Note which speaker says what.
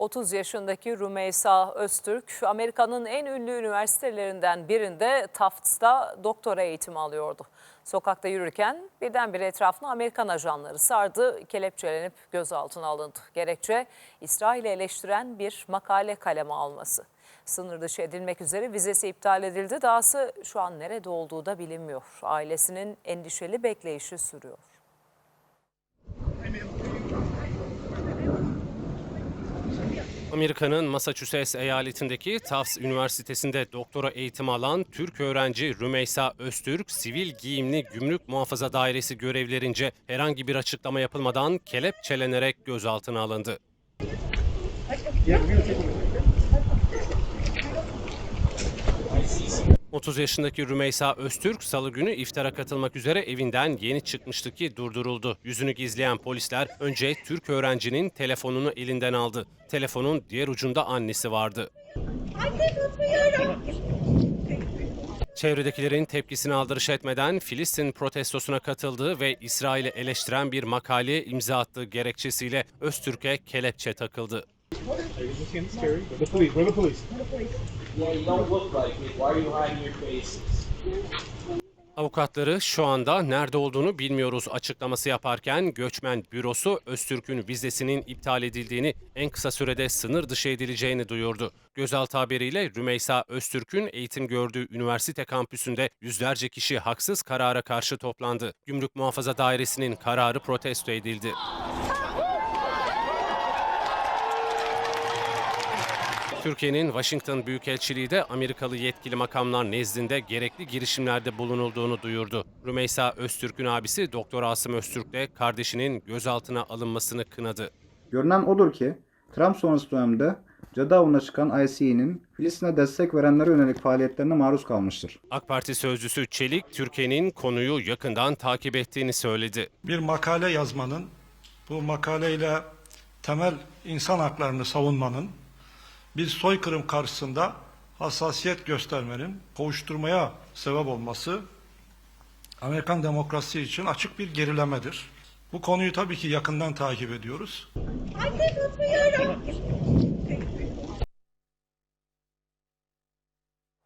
Speaker 1: 30 yaşındaki Rümeysa Öztürk, Amerika'nın en ünlü üniversitelerinden birinde Tufts'ta doktora eğitimi alıyordu. Sokakta yürürken birdenbire etrafına Amerikan ajanları sardı, kelepçelenip gözaltına alındı. Gerekçe İsrail'i eleştiren bir makale kaleme alması. Sınır dışı edilmek üzere vizesi iptal edildi. Dahası şu an nerede olduğu da bilinmiyor. Ailesinin endişeli bekleyişi sürüyor.
Speaker 2: Amerika'nın Massachusetts eyaletindeki Tufts Üniversitesi'nde doktora eğitimi alan Türk öğrenci Rümeysa Öztürk, sivil giyimli gümrük muhafaza dairesi görevlerince herhangi bir açıklama yapılmadan kelepçelenerek gözaltına alındı. ...30 yaşındaki Rümeysa Öztürk salı günü iftara katılmak üzere evinden yeni çıkmıştı ki durduruldu. Yüzünü gizleyen polisler önce Türk öğrencinin telefonunu elinden aldı. Telefonun diğer ucunda annesi vardı.
Speaker 3: Anne tutmuyorum.
Speaker 2: Çevredekilerin tepkisini aldırış etmeden Filistin protestosuna katıldığı ve İsrail'i eleştiren bir makaleye imza attığı gerekçesiyle Öztürk'e kelepçe takıldı.
Speaker 4: The police. Where the police?
Speaker 5: Yeah, you don't look like it. Why are you hiding your faces?
Speaker 2: Avukatları şu anda nerede olduğunu bilmiyoruz açıklaması yaparken göçmen bürosu Öztürk'ün vizesinin iptal edildiğini en kısa sürede sınır dışı edileceğini duyurdu. Gözaltı haberiyle Rümeysa Öztürk'ün eğitim gördüğü üniversite kampüsünde yüzlerce kişi haksız karara karşı toplandı. Gümrük Muhafaza Dairesi'nin kararı protesto edildi. Türkiye'nin Washington Büyükelçiliği de Amerikalı yetkili makamlar nezdinde gerekli girişimlerde bulunulduğunu duyurdu. Rümeysa Öztürk'ün abisi Doktor Asım Öztürk de kardeşinin gözaltına alınmasını kınadı.
Speaker 6: Görünen odur ki Trump sonrası dönemde avına çıkan ICE'nin Filistin'e destek verenlere yönelik faaliyetlerine maruz kalmıştır.
Speaker 2: AK Parti sözcüsü Çelik, Türkiye'nin konuyu yakından takip ettiğini söyledi.
Speaker 7: bir makale yazmanın, bu makaleyle temel insan haklarını savunmanın, bir soykırım karşısında hassasiyet göstermenin kovuşturmaya sebep olması Amerikan demokrasi için açık bir gerilemedir. Bu konuyu tabii ki yakından takip ediyoruz.
Speaker 3: Anne tutmuyorum.